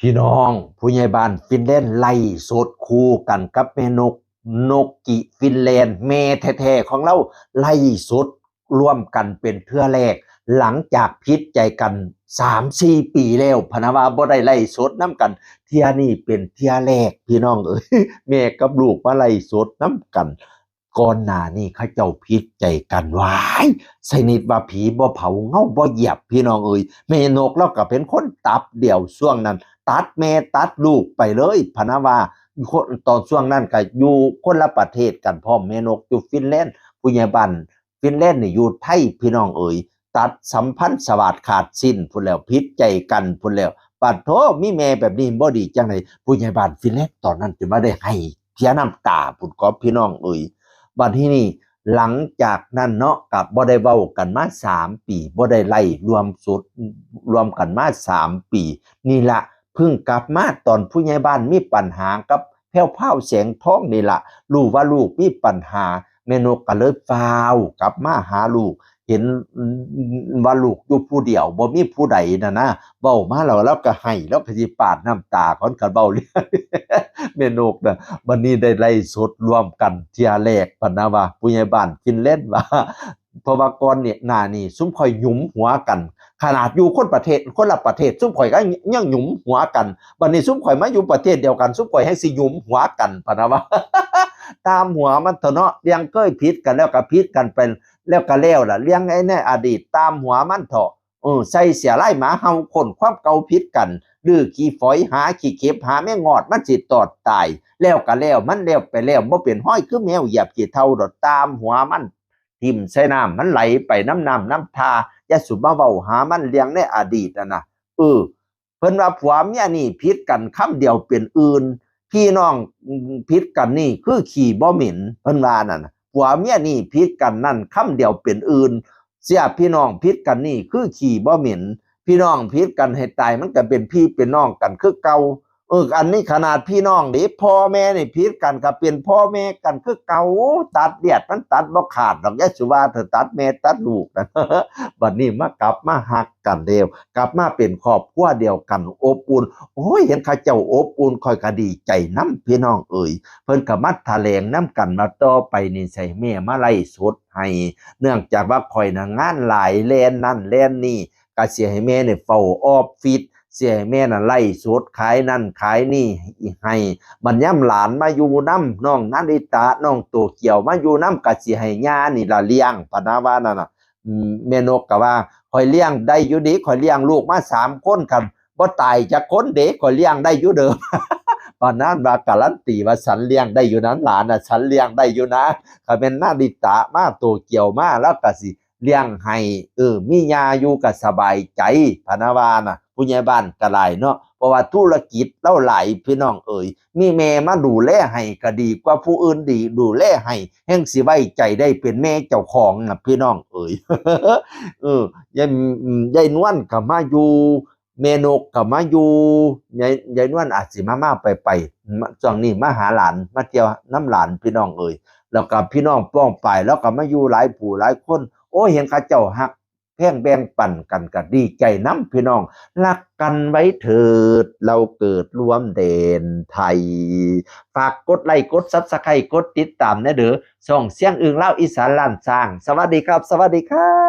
พี่น้องผู้ใหญ่บ้านฟินแลนด์ไล่สดคู่กันกับแม่นกนกกิฟินแลนด์แม่แท้ๆของเราไล่สดร่วมกันเป็นเทื่อแรก หลังจากพิษใจกันสามสี่ปีแล้วพนาวาบ่ได้ไล่สดน้ำกัน เที่ยนี่เป็นเที่ยแรกพี่น้องเอ้ยแม่กับลูกมาไล่สดน้ำกัน ก่อนหน้านี้เขาเจ้าพิษใจกันวายสนิทว่าผีบ่เผาเงาบ่เหยียบพี่น้องเอ้ยแม่นกเราก็เป็นคนตับเดี่ยวช่วงนั้น ตัดแม่ตัดลูกไปเลยพนะว่าตอนช่วงนั้นก็อยู่คนละประเทศกันพร้อมแม่นกอยู่ฟินแลนด์ผู้ใหญ่บ้านฟินแลนด์นี่อยู่ไทยพี่น้องเอ๋ยตัดสัมพันธ์สวัสดขาดสิ้นพุ่นแล้วพิษใจกันพุ่นแล้วปัดโทมีแม่แบบนี้บ่ดีจังไดผู้ใหญ่บ้านฟินแลนด์ตอนนั้นจะมาได้ให้เพียน้ำตาพุ่นก็พี่น้องเอ๋ย บัดที่นี่หลังจากนั้นเนาะกับบ่ได้เว้ากันมาสามปีบ่ได้ไล่รวมสุดรวมกันมาสามปี นี่ละเพิ่งกลับมาตอนผู้ใหญ่บ้านมีปัญหากับแพ้วเผาแสงท้องนี่ละรู้ว่าลูกมีปัญหาแม่นกก็เลยฟาวกลับมาหาลูก เห็นว่าลูกอยู่ผู้เดียวบ่มีผู้ใดนะนะเว้ามาแล้วแล้วก็ให้แล้วก็สิปาดน้ำตาคนกันเว้าเรื่อง แม่นกนะวันนี้ได้ไล่สดรวมกันเทียแรกปะนะว่าผู้ใหญ่บ้านฟินแลนว่าพวาก่อนเนี่ยหน้านี่ซุ้มข่อยหยุมหัวกัน ขนาดอยู่คนประเทศคนละประเทศ ซุ้มข่อยก็ยังหยุมหัวกันวันนี้ซุ้มข่อยมาอยู่ประเทศเดียวกัน ซุ้มข่อยให้สิหยุมหัวกันปนะว่าตามหัวมันเถอะเนาะเลี้ยงเก้ยพิษกันแล้วก็พิษกันเป็นแล้วก็แล้วล่ะเลี้ยงไอ้ในอดีต ตามหัวมันเถอะเออใส่เสียไล่หมาเฮาคนความเก่าพิษกัน ดื้อขี้ฝอยหาขี้เข็บหาแม่งอดมันสิตอดตาย แล้วก็แล้วมันแล้วไปแล้วบ่เป็นห้อยคือแมวเหยียบกี่เท่าดอกตามหัวมันทิ่มใส่น้ำมันไหลไปน้ำน้ำน้ำทายาสุบมาเว้าหามันเลี้ยงในอดีตนะนะเออเพิ่นว่าผัวเมียนี่พิษกันคำเดียวเป็นอื่น พี่น้องพิษกันนี่คือขี่บ่หม็นเพิ่นว่านั่นน่ะผัวเมียนี่พิษกันนั่นคำเดียวเป็นอื่น เสียพี่น้องพิษกันนี่คือขี่บ่หม็น พี่น้องพิษกันให้ตายมันก็เป็นพี่เป็นน้องกันคือเก่าเอออันนี้ขนาดพี่น้องนี่พ่อแม่นี่พิษกันก็เป็นพ่อแม่กันคือเก่าตัดเดียดมันตัดบ่ขาดดอกยะสุวาเธอตัดแม่ตัดลูกนะบัดนี้มากลับมาหักกันเดียวกลับมาเป็นครอบครัวเดียวกันอบอุ่นโอ้ยเห็นข้าเจ้าอบอุ่นคอยก็ดีใจน้ำพี่น้องเอ่ยเพิ่นก็มาแถลงน้ำกันมาต่อไปนี่ใส่แม่มาไล่สดให้เนื่องจากว่าคอยนะงานหลายแลนนั่นแลนนี่ ก็เสียให้แม่เนี่ยเฝ้าออฟฟิศเสียให้แม่น่ะไล่สดขายนั่นขายนี่ให้บรรย่ำหลานมาอยู่น้ำน้องนาริตาน้องโตเกี่ยวมาอยู่น้ำกะสิให้ย่านี่ละเลี้ยงปนาว่านั่นน่ะอืมแม่นกก็ว่าคอยเลี้ยงได้อยู่ดีคอยเลี้ยงลูกมาสามคนครับบ่ตายจากคนเด็กคอยเลี้ยงได้อยู่เดิมปานนั้นว่าการันตีว่าฉันเลี้ยงได้อยู่นั้นหลานน่ะฉันเลี้ยงได้อยู่นะถ้าเป็นนาริตามาโตเกี่ยวมาแล้วก็สิ เลี้ยงให้เออมียาอยู่ก็สบายใจพนาวาน่ะผู้ใหญ่บ้านก็หลายเนาะเพราะว่าธุรกิจเล่าหลายพี่น้องเอ่ยมีแม่มาดูแลให้ก็ดีกว่าผู้อื่นดีดูแลให้แห่งสิไว้ใจได้เป็นแม่เจ้าของน่ะพี่น้องเอ่ยเออยายยายนวลก็มาอยู่เมนกก็มาอยู่ยายยายนวลอาจสิมามาไปไปมาช่วงนี้มาหาหลานมาเที่ยวน้ำหลานพี่น้องเอ่ยแล้วก็พี่น้องป้องไปแล้วก็มาอยู่หลายผู้หลายคนโอ้เห็นข้าเจ้าหักแพ่งแบ่งปั่นกันก็ดีใจน้ำพี่น้อง รักกันไว้เถิด เราเกิดรวมเด่นไทย ฝากกดไลค์กดซับสไครต์กดติดตามนะเด้อส่องเสียงอื่นเล่าอีสานล้านสร้าง สวัสดีครับ สวัสดีครับ